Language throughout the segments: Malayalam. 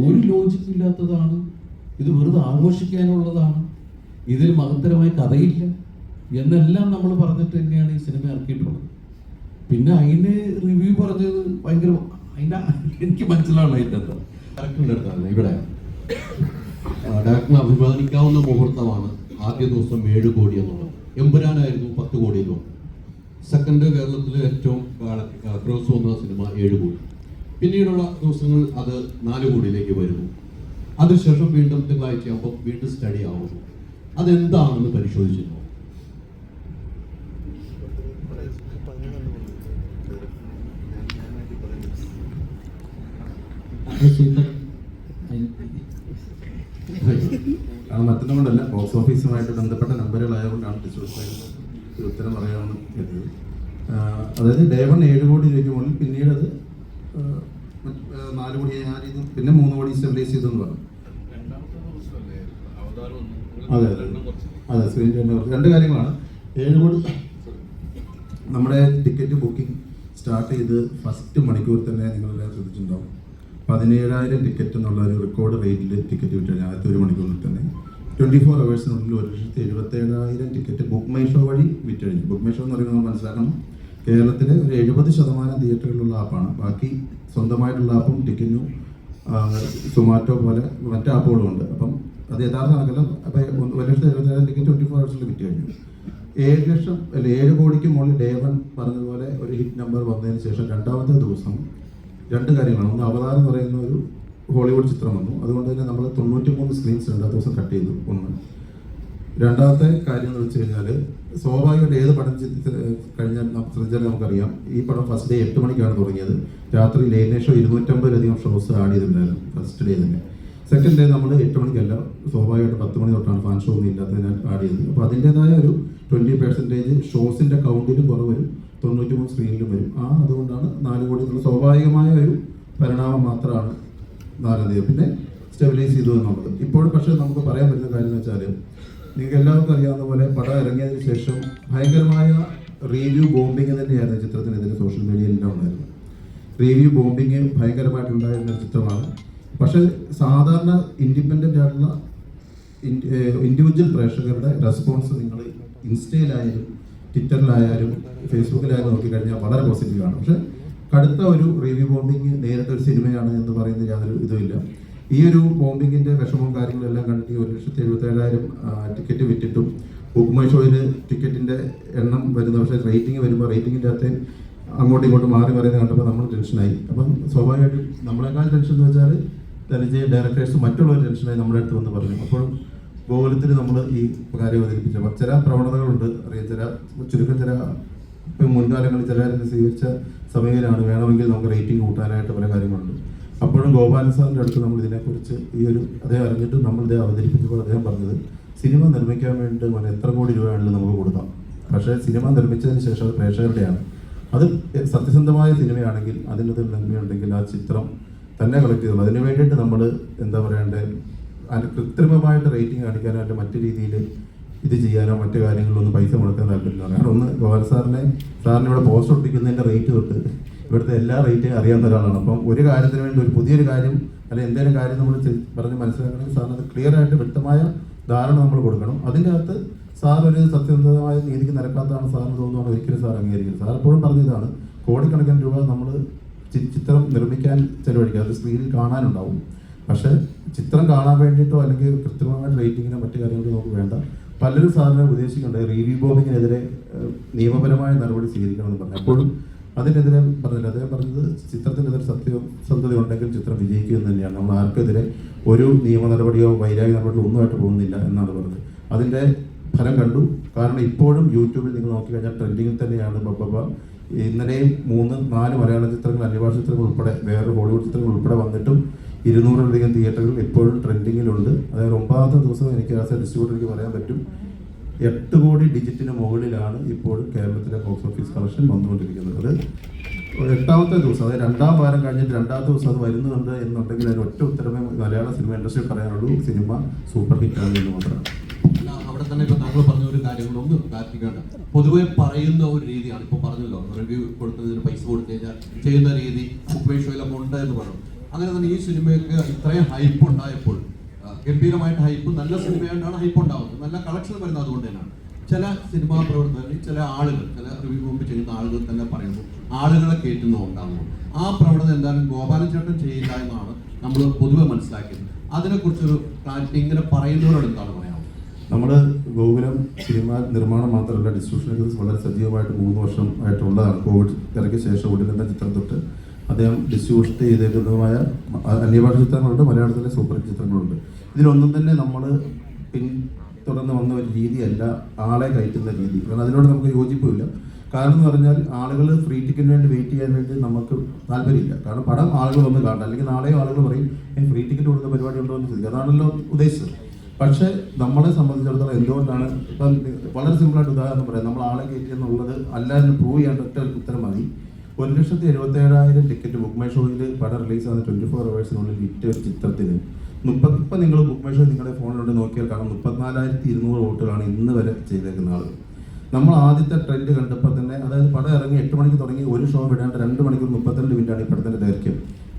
ഒരു ലോജിക്കും ഇല്ലാത്തതാണ് ഇത് വെറുതെ ആഘോഷിക്കാനുള്ളതാണ്. ഇതിൽ മഹത്തരമായ കഥയില്ല. എന്നെല്ലാം നമ്മൾ പറഞ്ഞിട്ട് തന്നെയാണ് ഈ സിനിമ ഇറക്കിയിട്ടുള്ളത്. പിന്നെ അതിന് റിവ്യൂ പറഞ്ഞത് ഭയങ്കര അതിന്റെ എനിക്ക് മനസ്സിലാവണം അതിന്റെ അടുത്താണ്. ഇവിടെ. ഡയറക്ടറിന് അഭിമാനിക്കാവുന്ന മുഹൂർത്തമാണ് ആദ്യ ദിവസം ഏഴ് കോടി എന്നുള്ളത്. എമ്പുരാനായിരുന്നു പത്ത് കോടി എന്ന് പറഞ്ഞു സെക്കൻഡ് കേരളത്തിലെ ഏറ്റവും ക്രോസ് വന്ന സിനിമ ഏഴ് കോടി. പിന്നീടുള്ള ദിവസങ്ങൾ അത് നാല് കോടിയിലേക്ക് വരുന്നു. അതിനുശേഷം വീണ്ടും തിങ്കളാഴ്ച ആകുമ്പോൾ വീണ്ടും സ്റ്റഡി ആവുന്നു. അതെന്താണെന്ന് പരിശോധിച്ചിരുന്നു? മറ്റൊന്നുകൊണ്ടല്ല മറ്റൊന്നും കൊണ്ടല്ല. ബോക്സ് ഓഫീസുമായിട്ട് ബന്ധപ്പെട്ട നമ്പറുകളായതുകൊണ്ടാണ് ഒരു ഉത്തരം പറയാമെന്ന് കരുതുന്നത് അതായത് ഡേ വൺ ഏഴ് കോടി രൂപയ്ക്ക് മുകളിൽ പിന്നീട് അത് നാല് കോടി ചെയ്തു പിന്നെ മൂന്ന് കോടി സ്റ്റെബിലൈസ് ചെയ്തെന്ന് പറഞ്ഞു. അതെ അതെ. അതെ സ്ക്രീൻ രണ്ട് കാര്യങ്ങളാണ്. ഏഴ് കോടി നമ്മുടെ ടിക്കറ്റ് ബുക്കിംഗ് സ്റ്റാർട്ട് ചെയ്ത് ഫസ്റ്റ് മണിക്കൂർ തന്നെ നിങ്ങളെല്ലാം ശ്രദ്ധിച്ചിട്ടുണ്ടാവും. പതിനേഴായിരം ടിക്കറ്റ് എന്നുള്ള ഒരു റെക്കോർഡ് റേറ്റിൽ ടിക്കറ്റ് വിറ്റ് കഴിഞ്ഞാൽ ആദ്യത്തെ ഒരു മണിക്കൂറിൽ തന്നെ. ട്വന്റി ഫോർ അവേഴ്സിനുള്ളിൽ ഒരു ലക്ഷത്തി എഴുപത്തേഴായിരം ടിക്കറ്റ് ബുക്ക് മൈ ഷോ വഴി വിറ്റഴിഞ്ഞു ബുക്ക് മൈ ഷോ എന്ന് പറയുന്നത് നമ്മൾ മനസ്സിലാക്കണം. കേരളത്തിലെ ഒരു എഴുപത് ശതമാനം തിയേറ്ററുകളിലുള്ള ആപ്പാണ് ബാക്കി സ്വന്തമായിട്ടുള്ള ആപ്പും ടിക്കുന്നു സൊമാറ്റോ പോലെ മറ്റ് ആപ്പുകളും ഉണ്ട്. അപ്പം അത് യഥാർത്ഥ കണക്കല്ല അപ്പം ഒരു ലക്ഷത്തി എഴുപത്തിനായിരം ടിക്കറ്റ് ട്വന്റി ഫോർ ഹവേഴ്സിൽ വിറ്റ് കഴിഞ്ഞു. ഏഴ് ലക്ഷം അല്ല ഏഴ് കോടിക്ക് മുകളിൽ ഡേ വൺ പറഞ്ഞതുപോലെ ഒരു ഹിറ്റ് നമ്പർ വന്നതിന് ശേഷം രണ്ടാമത്തെ ദിവസം രണ്ട് കാര്യങ്ങളാണ്. ഒന്ന് അവതാരം എന്ന് പറയുന്ന ഒരു ഹോളിവുഡ് ചിത്രം വന്നു. അതുകൊണ്ട് തന്നെ നമ്മൾ തൊണ്ണൂറ്റി മൂന്ന് സ്ക്രീൻസ് രണ്ടാം ദിവസം കട്ട് ചെയ്തു. ഒന്ന് രണ്ടാമത്തെ കാര്യം എന്ന് വെച്ച് കഴിഞ്ഞാൽ സ്വാഭാവികമായിട്ട് ഏത് പടം കഴിഞ്ഞാൽ ശ്രദ്ധിച്ചാൽ നമുക്കറിയാം. ഈ പടം ഫസ്റ്റ് ഡേ എട്ട് മണിക്കാണ് തുടങ്ങിയത്. രാത്രി ലേറ്റ് ഷോ ഇരുന്നൂറ്റമ്പതിലധികം ഷോസ് ആഡ് ചെയ്തിട്ടുണ്ടായിരുന്നു ഫസ്റ്റ് ഡേ തന്നെ. സെക്കൻഡ് ഡേ നമ്മൾ എട്ട് മണിക്കല്ല സ്വാഭാവികമായിട്ട് പത്ത് മണി തൊട്ടാണ് ഫാൻ ഷോ ഒന്നും ഇല്ലാത്തതിനാൽ ആഡ് ചെയ്തത് അപ്പോൾ അതിന്റെതായ ഒരു ട്വന്റി പെർസെന്റേജ് ഷോസിന്റെ കൗണ്ടിലും കുറവ് വരും തൊണ്ണൂറ്റി മൂന്ന് സ്ക്രീനിലും വരും. ആ അതുകൊണ്ടാണ് നാല് കോടി എന്നുള്ള സ്വാഭാവികമായ ഒരു പരിണാമം മാത്രമാണ് നാലാം തീയതി പിന്നെ സ്റ്റെബിലൈസ് ചെയ്തു എന്നുള്ളത്. ഇപ്പോഴും പക്ഷേ നമുക്ക് പറയാൻ പറ്റുന്ന കാര്യം എന്ന് വെച്ചാൽ നിങ്ങൾക്ക് എല്ലാവർക്കും അറിയാവുന്ന പോലെ പടം ഇറങ്ങിയതിന് ശേഷം ഭയങ്കരമായ റിവ്യൂ ബോംബിങ് തന്നെയായിരുന്നു ചിത്രത്തിനെതിരെ സോഷ്യൽ മീഡിയയിൽ എല്ലാം ഉണ്ടായിരുന്നത് റിവ്യൂ ബോംബിങ് ഭയങ്കരമായിട്ടുണ്ടായിരുന്ന ചിത്രമാണ്. പക്ഷേ സാധാരണ ഇൻഡിപെൻഡന്റ് ആയിട്ടുള്ള ഇൻഡിവിജ്വൽ പ്രേക്ഷകരുടെ റെസ്പോൺസ് നിങ്ങൾ ഇൻസ്റ്റയിലായാലും ട്വിറ്ററിലായാലും ഫേസ്ബുക്കിലായാലും നോക്കിക്കഴിഞ്ഞാൽ വളരെ പോസിറ്റീവാണ് പക്ഷേ കടുത്ത ഒരു റിവ്യൂ ബോംബിങ് നേരിട്ട ഒരു സിനിമയാണ് എന്ന് പറയുന്നത് യാതൊരു ഇതുമില്ല. ഈ ഒരു ബോംബിങ്ങിന്റെ വിഷമവും കാര്യങ്ങളും എല്ലാം കണ്ടിട്ട് ഒരു ലക്ഷത്തി എഴുപത്തി ഏഴായിരം ടിക്കറ്റ് വിറ്റിട്ടും ബുക്ക്മൈ ഷോയിൽ ടിക്കറ്റിന്റെ എണ്ണം വരുന്ന പക്ഷേ റേറ്റിംഗ് വരുമ്പോൾ റേറ്റിംഗിന്റെ അകത്ത് അങ്ങോട്ടും ഇങ്ങോട്ടും മാറി മറിയുന്നത് കണ്ടപ്പോൾ നമ്മൾ ടെൻഷനായി. അപ്പം സ്വാഭാവികമായിട്ടും നമ്മളെക്കാൾ ടെൻഷൻ എന്ന് വെച്ചാൽ ധനജയ ഡയറക്ടേഴ്സ് മറ്റുള്ളവർ ടെൻഷനായി നമ്മുടെ അടുത്ത് വന്ന് പറഞ്ഞു. അപ്പോൾ ഗോകുലത്തിൽ നമ്മൾ ഈ കാര്യം അവതരിപ്പിച്ചു. അപ്പോൾ ചില പ്രവണതകളുണ്ട്. അറിയാം ചില ചുരുക്കം ചില ഇപ്പം മുൻകാലങ്ങളിൽ ചില സ്വീകരിച്ച സമയത്തിലാണ് വേണമെങ്കിൽ നമുക്ക് റേറ്റിംഗ് കൂട്ടാനായിട്ട് പല കാര്യങ്ങളുണ്ട്. അപ്പോഴും ഗോപാലൻ സാറിന്റെ അടുത്ത് നമ്മൾ ഇതിനെക്കുറിച്ച് ഈ ഒരു അദ്ദേഹം അറിഞ്ഞിട്ട് നമ്മൾ ഇദ്ദേഹം അവതരിപ്പിച്ചപ്പോൾ അദ്ദേഹം പറഞ്ഞത് സിനിമ നിർമ്മിക്കാൻ വേണ്ടി മോനെ എത്ര കോടി രൂപയാണെങ്കിലും നമുക്ക് കൊടുക്കാം. പക്ഷേ സിനിമ നിർമ്മിച്ചതിന് ശേഷം അത് പ്രേക്ഷകരുടെയാണ്. അത് സത്യസന്ധമായ സിനിമയാണെങ്കിൽ അതിനൊരു നന്മയുണ്ടെങ്കിൽ ആ ചിത്രം തന്നെ കളക്ട് ചെയ്തോളൂ. അതിന് വേണ്ടിയിട്ട് നമ്മൾ എന്താ പറയണ്ടേ കൃത്രിമമായിട്ട് റേറ്റിംഗ് കാണിക്കാനായിട്ട് മറ്റു രീതിയിൽ ഇത് ചെയ്യാനോ മറ്റു കാര്യങ്ങളിലൊന്നും പൈസ മുടക്കാൻ താല്പര്യമില്ല. കാരണം ഒന്ന് ഗോപാൽ സാറിനെ സാറിന് ഇവിടെ പോസ്റ്റ് ഒട്ടിക്കുന്നതിന്റെ റേറ്റ് തൊട്ട് ഇവിടുത്തെ എല്ലാ റേറ്റും അറിയാവുന്ന ഒരാളാണ്. അപ്പം ഒരു കാര്യത്തിന് വേണ്ടി ഒരു പുതിയൊരു കാര്യം അല്ലെങ്കിൽ എന്തെങ്കിലും കാര്യം നമ്മൾ പറഞ്ഞ് മനസ്സിലാക്കണമെങ്കിൽ സാറിന് അത് ക്ലിയർ ആയിട്ട് വ്യക്തമായ ധാരണ നമ്മൾ കൊടുക്കണം. അതിന്റെ അകത്ത് സാർ ഒരു സത്യസന്ധമായ നീതിക്ക് നിരക്കാത്തതാണ് സാറിന് തോന്നുന്നത് ഒരിക്കലും സാർ അംഗീകരിക്കുന്നത്. സാർ എപ്പോഴും പറഞ്ഞതാണ് കോടിക്കണക്കിന് രൂപ നമ്മൾ ചിത്രം നിർമ്മിക്കാൻ ചെലവഴിക്കുക അത് സ്ക്രീനിൽ കാണാനുണ്ടാവും. പക്ഷേ ചിത്രം കാണാൻ വേണ്ടിയിട്ടോ അല്ലെങ്കിൽ കൃത്രിമമായിട്ട് റേറ്റിങ്ങിനോ മറ്റു കാര്യങ്ങളോ നമുക്ക് വേണ്ട. പലരും സാറിനെ ഉപദേശിക്കുന്നുണ്ട് റിവ്യൂ ബോംബിങ്ങിനെതിരെ ഏഹ്, നിയമപരമായ നടപടി സ്വീകരിക്കണമെന്ന് പറഞ്ഞു അപ്പോഴും അതിനെതിരെ പറഞ്ഞില്ല. അദ്ദേഹം പറഞ്ഞത് ചിത്രത്തിനെതിരെ സത്യസന്ധത ഉണ്ടെങ്കിൽ ചിത്രം വിജയിക്കും എന്ന് തന്നെയാണ്. നമ്മൾ ആർക്കെതിരെ ഒരു നിയമ നടപടിയോ വൈരാഗ്യ നടപടിയോ ഒന്നുമായിട്ട് പോകുന്നില്ല എന്നാണ് പറഞ്ഞത്. അതിന്റെ ഫലം കണ്ടു. കാരണം ഇപ്പോഴും യൂട്യൂബിൽ നിങ്ങൾ നോക്കിക്കഴിഞ്ഞാൽ ട്രെൻഡിങ്ങിൽ തന്നെയാണ് ബബ്ബ ഇന്നലെയും മൂന്ന് നാല് മലയാള ചിത്രങ്ങൾ അന്യഭാഷ ചിത്രങ്ങൾ ഉൾപ്പെടെ വേറെ ഹോളിവുഡ് ചിത്രങ്ങൾ ഉൾപ്പെടെ വന്നിട്ടും ഇരുന്നൂറിലധികം തിയേറ്ററുകൾ ഇപ്പോഴും ട്രെൻഡിങ്ങിലുണ്ട്. അതായത് ഒമ്പതാമത്തെ ദിവസം എനിക്ക് ആസ് എ ഡിസ്ട്രിബ്യൂട്ടർ എനിക്ക് പറയാൻ പറ്റും. എട്ട് കോടി ഡിജിറ്റിന് മുകളിലാണ് ഇപ്പോൾ കേരളത്തിലെ ബോക്സ് ഓഫീസ് കളക്ഷൻ വന്നുകൊണ്ടിരിക്കുന്നത്. എട്ടാമത്തെ ദിവസം അതായത് രണ്ടാം വാരം കഴിഞ്ഞിട്ട് രണ്ടാമത്തെ ദിവസം അത് വരുന്നുണ്ട് എന്നുണ്ടെങ്കിൽ അതിന് ഒറ്റ ഉത്തരമേ മലയാള സിനിമ ഇൻഡസ്ട്രി പറയാനുള്ളൂ. സിനിമ സൂപ്പർ ഹിറ്റാണ് എന്ന് മാത്രമാണ്. അവിടെ തന്നെ ഇപ്പൊ താങ്കൾ പറഞ്ഞ ഒരു കാര്യങ്ങളൊന്നും കാത്തിക്കേണ്ട പൊതുവെ പറയുന്ന ഒരു രീതിയാണ് ഇപ്പൊ പറഞ്ഞല്ലോ റിവ്യൂ കൊടുത്തതിന് പൈസ കൊടുത്തു കഴിഞ്ഞാൽ ചെയ്യുന്ന രീതി ഷോയിലൊക്കെ ഉണ്ട് എന്ന് പറഞ്ഞു. അങ്ങനെ തന്നെ ഈ സിനിമയ്ക്ക് ഇത്രയും ഹൈപ്പ് ഉണ്ടായപ്പോൾ ഗംഭീരമായിട്ട് ഹൈപ്പ് നല്ല സിനിമയായിട്ടാണ് ഹൈപ്പ് ഉണ്ടാവുന്നത്. നല്ല കളക്ഷൻ വരുന്നത് അതുകൊണ്ട് തന്നെയാണ്. ചില സിനിമാ പ്രവർത്തകർ ചില ആളുകൾ ചില റിവ്യൂ മുമ്പ് ചെയ്യുന്ന ആളുകൾ തന്നെ പറയുന്നു ആളുകളെ കയറ്റുന്നുണ്ടാകുന്നു ആ പ്രവണത എന്തായാലും ഗോപാലൻ ചേട്ടൻ ചെയ്യില്ല എന്നാണ് നമ്മൾ പൊതുവെ മനസ്സിലാക്കിയത്. അതിനെക്കുറിച്ചൊരു ക്ലാരിറ്റി ഇങ്ങനെ പറയുന്നവരോട് എന്താണ് പറയാം നമ്മൾ ഗോകുലം സിനിമ നിർമ്മാണം മാത്രമല്ല ഡിസ്ട്രിബ്യൂഷൻ വളരെ സജീവമായിട്ട് മൂന്ന് വർഷം ആയിട്ടുള്ളതാണ് കോവിഡ് ഇറക്കിയ ശേഷം ഉടനെ ചിത്രം തൊട്ട് അദ്ദേഹം ഡിസ്ട്രിബ്യൂഷൻ ചെയ്തേക്കുന്നതുമായ അന്യഭാഷ ചിത്രങ്ങളുണ്ട് മലയാളത്തിലെ സൂപ്പർ ചിത്രങ്ങളുണ്ട്. ഇതിലൊന്നും തന്നെ നമ്മൾ പിന്തുടർന്ന് വന്ന ഒരു രീതിയല്ല ആളെ കയറ്റുന്ന രീതി. കാരണം അതിനോട് നമുക്ക് യോജിപ്പില്ല. കാരണം എന്ന് പറഞ്ഞാൽ ആളുകൾ ഫ്രീ ടിക്കറ്റിന് വേണ്ടി വെയിറ്റ് ചെയ്യാൻ വേണ്ടി നമുക്ക് താല്പര്യമില്ല. കാരണം പടം ആളുകൾ വന്ന് കാണണം അല്ലെങ്കിൽ നാളെയും ആളുകൾ പറയും ഫ്രീ ടിക്കറ്റ് കൊടുക്കുന്ന പരിപാടി ഉണ്ടോ എന്ന് ചോദിക്കും. അതാണല്ലോ ഉദ്ദേശിച്ചത് പക്ഷേ നമ്മളെ സംബന്ധിച്ചിടത്തോളം എന്തുകൊണ്ടാണ് ഇപ്പം വളരെ സിമ്പിളായിട്ട് ഉദാഹരണം പറയാം. നമ്മൾ ആളെ കയറ്റി എന്നുള്ളത് അല്ല എന്ന് പ്രൂവ് ചെയ്യാൻ ഒറ്റ ഉത്തരം മതി. ഒരു ലക്ഷത്തി എഴുപത്തി ഏഴായിരം ടിക്കറ്റ് ബുക്ക് മൈ ഷോയിൽ പടം റിലീസ് ആകുന്ന ട്വന്റി ഫോർ അവേഴ്സിനുള്ളിൽ വിറ്റ ഒരു ചിത്രത്തിന്. മുപ്പത്തി ഇപ്പം നിങ്ങൾ ബുക്ക് മൈ ഷോ നിങ്ങളുടെ ഫോണിലോട്ട് നോക്കിയാൽ കാണാം മുപ്പത്തിനാലായിരത്തി ഇരുന്നൂറ് വോട്ടുകളാണ് ഇന്ന് വരെ ചെയ്തേക്കുന്ന ആളുകൾ നമ്മൾ ആദ്യത്തെ ട്രെൻഡ് കണ്ടപ്പോൾ തന്നെ അതായത് പടം ഇറങ്ങി എട്ട് മണിക്ക് തുടങ്ങി ഒരു ഷോ വിടാണ്ട് രണ്ട് മണിക്കൂർ മുപ്പത്തിരണ്ട് മിനിറ്റാണ് പടത്തിന്റെ ദൈർഘ്യം.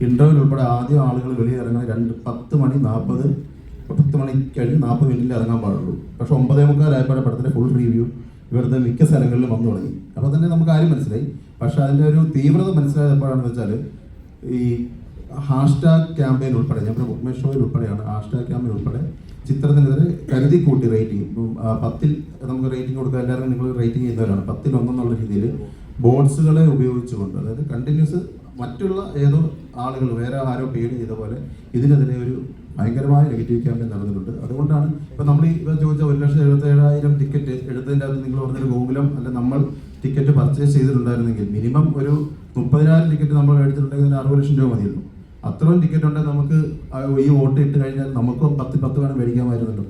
ഇന്റർവ്യൂ ഉൾപ്പെടെ ആദ്യം ആളുകൾ വെളിയിൽ ഇറങ്ങാൻ രണ്ട് പത്ത് മണി നാൽപ്പത് പത്ത് മണി കഴിഞ്ഞ് നാൽപ്പത് മിനിറ്റിൽ ഇറങ്ങാൻ പാടുള്ളൂ. പക്ഷേ ഒമ്പതേ മുക്കാലായപ്പോഴെ പടത്തിന്റെ ഫുൾ റിവ്യൂ ഇവിടുത്തെ മിക്ക സ്ഥലങ്ങളിലും വന്നു തുടങ്ങി. അപ്പോൾ തന്നെ നമുക്ക് ആരും മനസ്സിലായി. പക്ഷെ അതിന്റെ ഒരു തീവ്രത മനസ്സിലായപ്പോഴാണെന്ന് വെച്ചാൽ ഈ ഹാഷ്ടാഗ് ക്യാമ്പയിൻ ഉൾപ്പെടെ നമ്മുടെ ബുക്ക് മൈ ഷോയിൽ ഉൾപ്പെടെയാണ് ഹാഷ്ടാഗ് ക്യാമ്പയിൻ ഉൾപ്പെടെ ചിത്രത്തിനെതിരെ കരുതി കൂട്ടി റേറ്റിംഗ് പത്തിൽ നമുക്ക് റേറ്റിംഗ് കൊടുക്കുക എല്ലാവരും നിങ്ങൾ റേറ്റിംഗ് ചെയ്യുന്നവരാണ്. പത്തിൽ ഒന്നെന്നുള്ള രീതിയിൽ ബോർഡ്സുകളെ ഉപയോഗിച്ചുകൊണ്ട് അതായത് കണ്ടിന്യൂസ് മറ്റുള്ള ഏതോ ആളുകൾ വേറെ ആരോ പേര് ചെയ്ത പോലെ ഇതിനെതിരെ ഒരു ഭയങ്കരമായ നെഗറ്റീവ് ക്യാമ്പയിൻ നടന്നിട്ടുണ്ട്. അതുകൊണ്ടാണ് ഇപ്പം നമ്മൾ ഇപ്പം ചോദിച്ച ഒരു ലക്ഷത്തി എഴുപത്തി ഏഴായിരം ടിക്കറ്റ് എടുത്തതിന്റെ അകത്ത് നിങ്ങൾ പറഞ്ഞൊരു ഗൂഗിളും അല്ല നമ്മൾ ടിക്കറ്റ് പർച്ചേസ് ചെയ്തിട്ടുണ്ടായിരുന്നെങ്കിൽ മിനിമം ഒരു മുപ്പതിനായിരം ടിക്കറ്റ് നമ്മൾ മേടിച്ചിട്ടുണ്ടെങ്കിൽ അറുപത് ലക്ഷം രൂപ മതിയായിരുന്നു അത്രയും ടിക്കറ്റ് ഉണ്ടെങ്കിൽ നമുക്ക് ഈ വോട്ട് ഇട്ട് കഴിഞ്ഞാൽ നമുക്കും പത്ത് പത്ത് വേണം മേടിക്കാമായിരുന്നല്ലോ.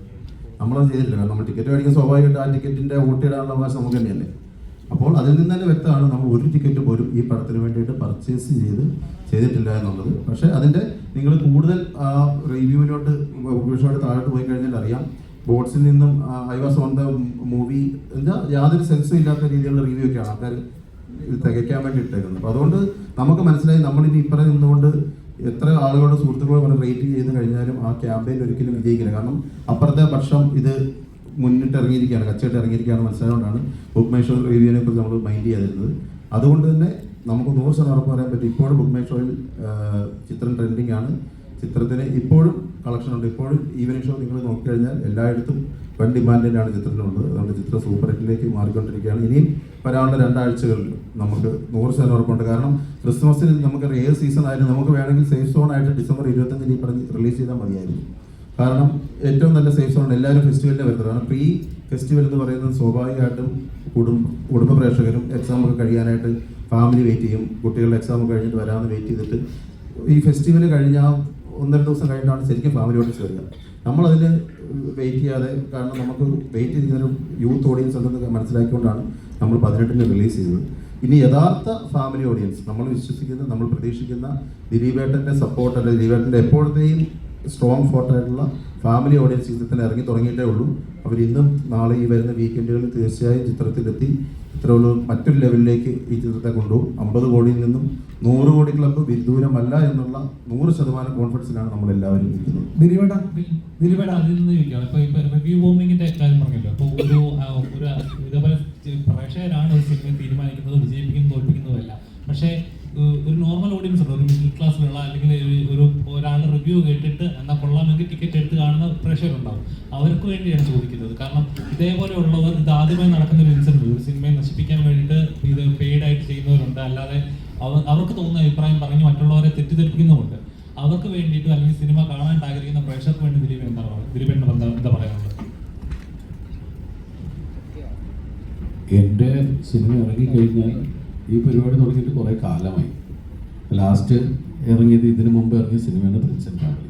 നമ്മളത് ചെയ്തിട്ടില്ല. കാരണം നമ്മൾ ടിക്കറ്റ് മേടിക്കാൻ സ്വാഭാവികമായിട്ട് ആ ടിക്കറ്റിന്റെ വോട്ട് ഇടാനുള്ള അവകാശം നമുക്ക് തന്നെയല്ലേ. അപ്പോൾ അതിൽ നിന്ന് തന്നെ വ്യക്തമാണ് നമ്മൾ ഒരു ടിക്കറ്റ് പോലും ഈ പടത്തിന് വേണ്ടിയിട്ട് പർച്ചേസ് ചെയ്ത് ചെയ്തിട്ടില്ല എന്നുള്ളത്. പക്ഷേ അതിന്റെ നിങ്ങൾ കൂടുതൽ ആ റിവ്യൂവിലോട്ട് വിഷയമായിട്ട് താഴോട്ട് പോയി കഴിഞ്ഞാൽ അറിയാം. ബോട്ട്സിൽ നിന്നും I was on the movie എന്താ യാതൊരു സെൻസും ഇല്ലാത്ത രീതിയിലുള്ള റിവ്യൂ ഒക്കെയാണ് ആൾക്കാർ ഇത് തികയ്ക്കാൻ വേണ്ടി ഇട്ടേക്കുന്നത്. അപ്പോൾ അതുകൊണ്ട് നമുക്ക് മനസ്സിലായി നമ്മളിനി ഇപ്പറേ നിന്നുകൊണ്ട് എത്ര ആളുകളുടെ സുഹൃത്തുക്കളോട് റേറ്റ് ചെയ്ത് കഴിഞ്ഞാലും ആ ക്യാമ്പയിൻ ഒരിക്കലും വിജയിക്കില്ല. കാരണം അപ്പുറത്തെ പക്ഷം ഇത് മുന്നിട്ട് ഇറങ്ങിയിരിക്കുകയാണ് കച്ചവടം ഇറങ്ങിയിരിക്കുകയാണ് മനസ്സിലായതുകൊണ്ടാണ് ബുക്ക് മൈ ഷോ റിവ്യൂവിനെ കുറിച്ച് നമ്മൾ മൈൻഡ് ചെയ്യാതിരുന്നത്. അതുകൊണ്ട് തന്നെ നമുക്ക് നൂറ് ശതമാനം പറയാൻ പറ്റും ഇപ്പോഴും ബുക്ക് മൈ ഷോയിൽ ചിത്രം ട്രെൻഡിങ് ആണ്. ചിത്രത്തിന് ഇപ്പോഴും കളക്ഷൻ ഉണ്ട്. ഇപ്പോഴും ഈവനിങ് ഷോ നിങ്ങൾ നോക്കിക്കഴിഞ്ഞാൽ എല്ലായിടത്തും വൻ ഡിമാൻഡിനാണ് ചിത്രത്തിനുള്ളത് അതുകൊണ്ട് ചിത്രം സൂപ്പർ ഹിറ്റിലേക്ക് മാറിക്കൊണ്ടിരിക്കുകയാണ്. ഇനിയും വരാനുള്ള രണ്ടാഴ്ചകളിൽ നമുക്ക് നൂറ് ശതമാനം ഉറപ്പുണ്ട്. കാരണം ക്രിസ്മസിന് നമുക്ക് ഏത് സീസൺ ആയാലും നമുക്ക് വേണമെങ്കിൽ സേഫ് സോൺ ആയിട്ട് ഡിസംബർ ഇരുപത്തഞ്ചിന് ഈ പറഞ്ഞ് റിലീസ് ചെയ്താൽ മതിയായിരുന്നു. കാരണം ഏറ്റവും നല്ല സേഫ് സോൺ എല്ലാവരും ഫെസ്റ്റിവലിനെ വരുന്നത് കാരണം പ്രീ ഫെസ്റ്റിവൽ എന്ന് പറയുന്നത് സ്വാഭാവികമായിട്ടും കുടുംബ കുടുംബ പ്രേക്ഷകരും എക്സാം ഒക്കെ കഴിയാനായിട്ട് ഫാമിലി വെയിറ്റ് ചെയ്യും. കുട്ടികളുടെ എക്സാം ഒക്കെ കഴിഞ്ഞിട്ട് വരാമെന്ന് വെയിറ്റ് ചെയ്തിട്ട് ഈ ഫെസ്റ്റിവൽ കഴിഞ്ഞ ഒന്ന് രണ്ട് ദിവസം കഴിഞ്ഞിട്ടാണ് ശരിക്കും ഫാമിലിയോട് ചേരുക. നമ്മളതിൽ വെയിറ്റ് ചെയ്യാതെ കാരണം നമുക്ക് വെയിറ്റ് ചെയ്യുന്നൊരു യൂത്ത് ഓഡിയൻസ് ഉണ്ടെന്ന് മനസ്സിലാക്കിക്കൊണ്ടാണ് നമ്മൾ പതിനെട്ടിന് റിലീസ് ചെയ്തത്. ഇനി യഥാർത്ഥ ഫാമിലി ഓഡിയൻസ് നമ്മൾ വിശ്വസിക്കുന്ന നമ്മൾ പ്രതീക്ഷിക്കുന്ന ദിലീപേട്ടന്റെ സപ്പോർട്ട് അല്ലെങ്കിൽ ദിലീപേട്ടന്റെ എപ്പോഴത്തെയും സ്ട്രോങ് ഫോർട്ടായിട്ടുള്ള ഫാമിലി ഓഡിയൻസ് ചിത്രത്തിന് ഇറങ്ങി തുടങ്ങിയിട്ടേ ഉള്ളൂ. അവർ ഇന്നും നാളെ ഈ വരുന്ന വീക്കെൻഡുകളിൽ തീർച്ചയായും ചിത്രത്തിലെത്തി. ഇത്രയുള്ള മറ്റൊരു ലെവലിലേക്ക് ഈ ചിത്രത്തെ കൊണ്ടുപോകും. അമ്പത് കോടിയിൽ നിന്നും നൂറ് കോടി ക്ലബ്ബ് വിദൂരമല്ല എന്നുള്ള നൂറ് ശതമാനം കോൺഫിഡൻസിലാണ് നമ്മൾ എല്ലാവരും നിൽക്കുന്നത് പ്രേക്ഷകരാണ് ഒരു സിനിമ തീരുമാനിക്കുന്നത് വിജയിപ്പിക്കുന്നതും തോൽപ്പിക്കുന്നതും അല്ല പക്ഷേ ഒരു നോർമൽ ഓഡിയൻസ് ഉണ്ട്? ഒരു മിഡിൽ ക്ലാസ്സിലുള്ള അല്ലെങ്കിൽ ഒരു- ഒരു ഒരാളുടെ റിവ്യൂ കേട്ടിട്ട് എന്നാൽ കൊള്ളാമെങ്കിൽ ടിക്കറ്റ് എടുത്ത് കാണുന്ന പ്രഷർ ഉണ്ടാവും. അവർക്ക് വേണ്ടിയാണ് ചോദിക്കുന്നത്. കാരണം ഇതേപോലെയുള്ളവർ ഇത് ആദ്യമായി നടക്കുന്ന ഒരു ഇൻസിഡന്റ് ഒരു സിനിമയെ നശിപ്പിക്കാൻ വേണ്ടിയിട്ട് ഇത് പെയ്ഡ് ആയിട്ട് ചെയ്യുന്നവരുണ്ട്. അല്ലാതെ അവർ അവർക്ക് തോന്നുന്ന അഭിപ്രായം പറഞ്ഞ് മറ്റുള്ളവരെ തെറ്റിദ്ധരിപ്പിക്കുന്നുമുണ്ട്. അവർക്ക് വേണ്ടിയിട്ട് അല്ലെങ്കിൽ സിനിമ കാണാൻ ആഗ്രഹിക്കുന്ന പ്രേക്ഷകർക്ക് വേണ്ടി ദിലീപ് എന്താ ദിലീപ് എന്താ എന്താ പറയാനുള്ളത്? എന്റെ സിനിമ ഇറങ്ങിക്കഴിഞ്ഞാൽ ഈ പരിപാടി തുടങ്ങിയിട്ട് കുറേ കാലമായി. ലാസ്റ്റ് ഇറങ്ങിയത് ഇതിനു മുമ്പ് ഇറങ്ങിയ സിനിമയാണ് പ്രിൻസ് ഫാമിലി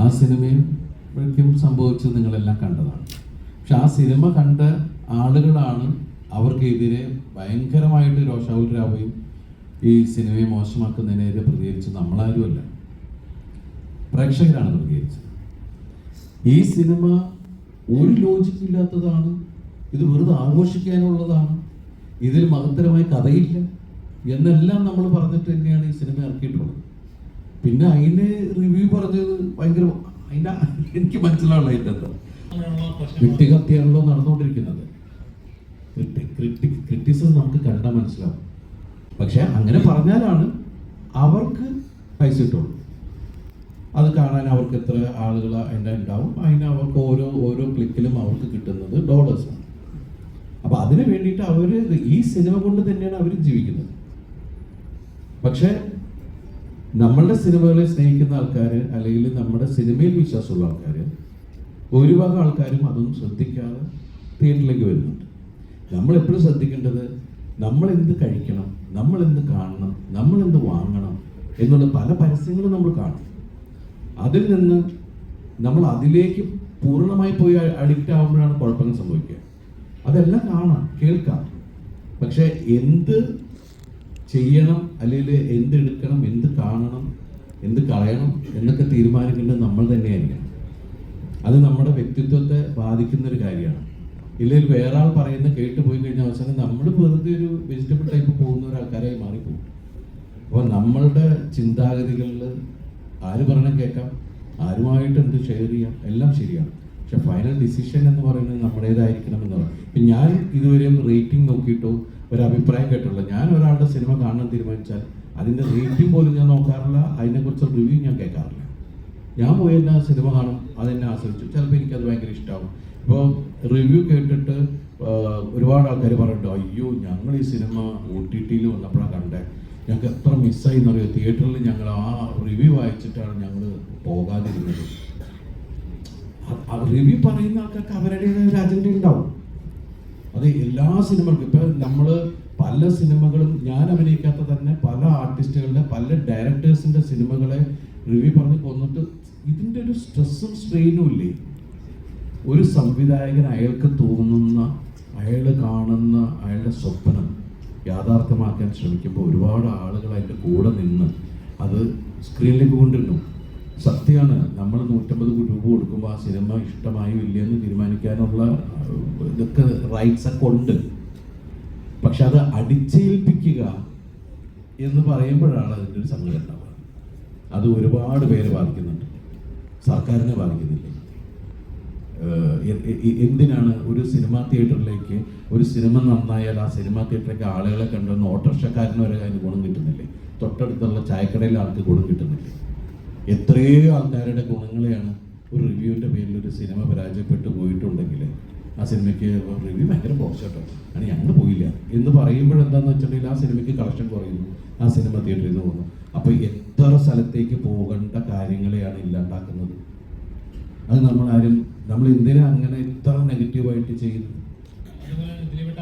ആ സിനിമയും സംഭവിച്ചത് നിങ്ങളെല്ലാം കണ്ടതാണ്. പക്ഷെ ആ സിനിമ കണ്ട ആളുകളാണ് അവർക്കെതിരെ ഭയങ്കരമായിട്ട് രോഷാകുലരാവുകയും ഈ സിനിമയെ മോശമാക്കുന്നതിനെതിരെ പ്രതികരിച്ചത് നമ്മളാരുമല്ല. പ്രേക്ഷകരാണ് പ്രതികരിച്ചത്. ഈ സിനിമ ഒരു ലോജിക്കില്ലാത്തതാണ് ഇത് വെറുതെ ആഘോഷിക്കാനുള്ളതാണ്. ഇതിൽ മഹത്തരമായ കഥയില്ല. എന്നെല്ലാം നമ്മൾ പറഞ്ഞിട്ട് തന്നെയാണ് ഈ സിനിമ ഇറക്കിയിട്ടുള്ളത്. പിന്നെ അതിന് റിവ്യൂ പറഞ്ഞത് ഭയങ്കര അതിന്റെ എനിക്ക് മനസ്സിലാവുള്ള അതിന്റെ എന്താ? വ്യക്തിഹത്യയാണല്ലോ നടന്നുകൊണ്ടിരിക്കുന്നത്. ക്രിറ്റിസിസം നമുക്ക് കണ്ടാൽ മനസ്സിലാവും. പക്ഷെ അങ്ങനെ പറഞ്ഞാലാണ് അവർക്ക് പൈസ കിട്ടുള്ളൂ. അത് കാണാൻ അവർക്ക് എത്ര ആളുകൾ അതിന്റെ ഉണ്ടാവും. അതിന് അവർക്ക് ഓരോ ഓരോ ക്ലിക്കിലും അവർക്ക് കിട്ടുന്നത് ഡോളേഴ്സാണ് അപ്പോൾ അതിന് വേണ്ടിയിട്ട് അവർ ഈ സിനിമ കൊണ്ട് തന്നെയാണ് അവർ ജീവിക്കുന്നത്. പക്ഷേ നമ്മളുടെ സിനിമകളെ സ്നേഹിക്കുന്ന ആൾക്കാർ അല്ലെങ്കിൽ നമ്മുടെ സിനിമയിൽ വിശ്വാസമുള്ള ആൾക്കാർ ഭൂരിഭാഗം ആൾക്കാരും അതൊന്നും ശ്രദ്ധിക്കാതെ തിയേറ്ററിലേക്ക് വരുന്നുണ്ട്. നമ്മൾ എപ്പോഴും ശ്രദ്ധിക്കേണ്ടത് നമ്മൾ എന്ത് കഴിക്കണം നമ്മൾ എന്ത് കാണണം നമ്മൾ എന്ത് വാങ്ങണം എന്നുള്ള പല പരസ്യങ്ങളും നമ്മൾ കാണും. അതിൽ നിന്ന് നമ്മൾ അതിലേക്ക് പൂർണമായി പോയി അഡിക്റ്റ് ആകുമ്പോഴാണ് കുഴപ്പങ്ങൾ സംഭവിക്കുക. അതെല്ലാം കാണാം കേൾക്കാം. പക്ഷെ എന്ത് ചെയ്യണം അല്ലെങ്കിൽ എന്ത് എടുക്കണം എന്ത് കാണണം എന്ത് കളയണം എന്നൊക്കെ തീരുമാനിക്കേണ്ടത് നമ്മൾ തന്നെയായിരിക്കണം. അത് നമ്മുടെ വ്യക്തിത്വത്തെ ബാധിക്കുന്ന ഒരു കാര്യമാണ്. ഇല്ലെങ്കിൽ വേറെ ആൾ പറയുന്ന കേട്ട് പോയി കഴിഞ്ഞ അവസാനം നമ്മൾ വെറുതെ ഒരു വെജിറ്റബിൾ ടൈപ്പ് പോകുന്ന ഒരു ആൾക്കാരായി മാറിപ്പോകും. അപ്പോൾ നമ്മളുടെ ചിന്താഗതികളിൽ ആര് പറഞ്ഞാൽ കേൾക്കാം ആരുമായിട്ട് എന്ത് ഷെയർ ചെയ്യാം എല്ലാം ശരിയാണ്. പക്ഷെ ഫൈനൽ ഡിസിഷൻ എന്ന് പറയുന്നത് നമ്മുടേതായിരിക്കണം എന്നുള്ളത് ഞാൻ ഇതുവരെയും റേറ്റിംഗ് നോക്കിയിട്ടോ ഒരു അഭിപ്രായം കേട്ടുള്ളൂ ഞാൻ ഒരാളുടെ സിനിമ കാണാൻ തീരുമാനിച്ചാൽ അതിന്റെ റേറ്റിംഗ് പോലും ഞാൻ നോക്കാറില്ല. അതിനെക്കുറിച്ച് റിവ്യൂ ഞാൻ കേൾക്കാറില്ല. ഞാൻ പോയി തന്നെ സിനിമ കാണും? അതെന്നെ ആസ്വദിച്ചു. ചിലപ്പോൾ എനിക്കത് ഭയങ്കര ഇഷ്ടമാകും ഇപ്പോൾ റിവ്യൂ കേട്ടിട്ട് ഒരുപാട് ആൾക്കാർ പറയുന്നുണ്ട് അയ്യോ ഞങ്ങൾ ഈ സിനിമ ഒ ടി ടിയിൽ വന്നപ്പോഴാണ് കണ്ടേ. ഞങ്ങൾക്ക് എത്ര മിസ്സായി എന്നറിയോ? തിയേറ്ററിൽ ഞങ്ങൾ ആ റിവ്യൂ വായിച്ചിട്ടാണ് ഞങ്ങൾ പോകാതിരുന്നത്. റിവ്യൂ പറയുന്ന ആൾക്കാർക്ക് അവരുടേതായ ഒരു അജണ്ട ഉണ്ടാവും. അത് എല്ലാ സിനിമകൾക്കും ഇപ്പൊ നമ്മൾ പല സിനിമകളും ഞാൻ അഭിനയിക്കാത്ത തന്നെ പല ആർട്ടിസ്റ്റുകളുടെ പല ഡയറക്ടേഴ്സിന്റെ സിനിമകളെ റിവ്യൂ പറഞ്ഞ് കൊന്നിട്ട് ഇതിന്റെ ഒരു സ്ട്രെസ്സും സ്ട്രെയിനും ഇല്ലേ? ഒരു സംവിധായകൻ അയാൾക്ക് തോന്നുന്ന അയാൾ കാണുന്ന അയാളുടെ സ്വപ്നം യാഥാർത്ഥ്യമാക്കാൻ ശ്രമിക്കുമ്പോൾ ഒരുപാട് ആളുകൾ അതിന്റെ കൂടെ നിന്ന് അത് സ്ക്രീനിലേക്ക് കൊണ്ടിരുന്നു സത്യമാണ്. നമ്മൾ നൂറ്റമ്പത് രൂപ കൊടുക്കുമ്പോൾ ആ സിനിമ ഇഷ്ടമായോ ഇല്ലയെന്ന് തീരുമാനിക്കാനുള്ള ഇതൊക്കെ റൈറ്റ്സ് ഒക്കെ ഉണ്ട്. പക്ഷെ അത് അടിച്ചേൽപ്പിക്കുക എന്ന് പറയുമ്പോഴാണ് അതിന്റെ ഒരു സംഘടന ഉണ്ടാവുക. അത് ഒരുപാട് പേര് ബാധിക്കുന്നുണ്ട്. സർക്കാരിനെ ബാധിക്കുന്നില്ല. എന്തിനാണ് ഒരു സിനിമാ തിയേറ്ററിലേക്ക് ഒരു സിനിമ നന്നായാൽ ആ സിനിമാ തിയേറ്ററിലേക്ക് ആളുകളെ കണ്ടുവന്ന് ഓട്ടോറിക്ഷക്കാരന് വരെ അതിന് ഗുണം കിട്ടുന്നില്ലേ? തൊട്ടടുത്തുള്ള ചായക്കടയിൽ ആൾക്ക് ഗുണം കിട്ടുന്നില്ലേ? എത്രയോ ആൾക്കാരുടെ ഗുണങ്ങളെയാണ് ഒരു റിവ്യൂവിന്റെ പേരിൽ ഒരു സിനിമ പരാജയപ്പെട്ടു പോയിട്ടുണ്ടെങ്കിൽ ആ സിനിമയ്ക്ക് റിവ്യൂ ഭയങ്കര മോശട്ടോ. അങ്ങനെ ഞങ്ങൾ പോയില്ല. എന്ന് പറയുമ്പോൾ എന്താണെന്ന് വെച്ചിട്ടുണ്ടെങ്കിൽ ആ സിനിമയ്ക്ക് കളക്ഷൻ കുറയുന്നു. ആ സിനിമ തിയേറ്ററിൽ നിന്ന് പോകുന്നു. അപ്പോൾ എത്ര സ്ഥലത്തേക്ക് പോകേണ്ട കാര്യങ്ങളെയാണ് ഇല്ലാണ്ടാക്കുന്നത്. അത് നമ്മൾ ആരും നമ്മൾ എന്തിനാ അങ്ങനെ ഇത്ര നെഗറ്റീവായിട്ട് ചെയ്യുന്നത്? അതുപോലെ ദിലീപേട്ട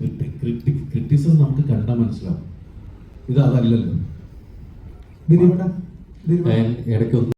ക്രിറ്റിസിസം നമുക്ക് കണ്ടാൽ മനസ്സിലാവും. ഇത് അതല്ലല്ലോ ദിലീപേട്ടാ ദിലീപേട്ടാ ഇടയ്ക്ക്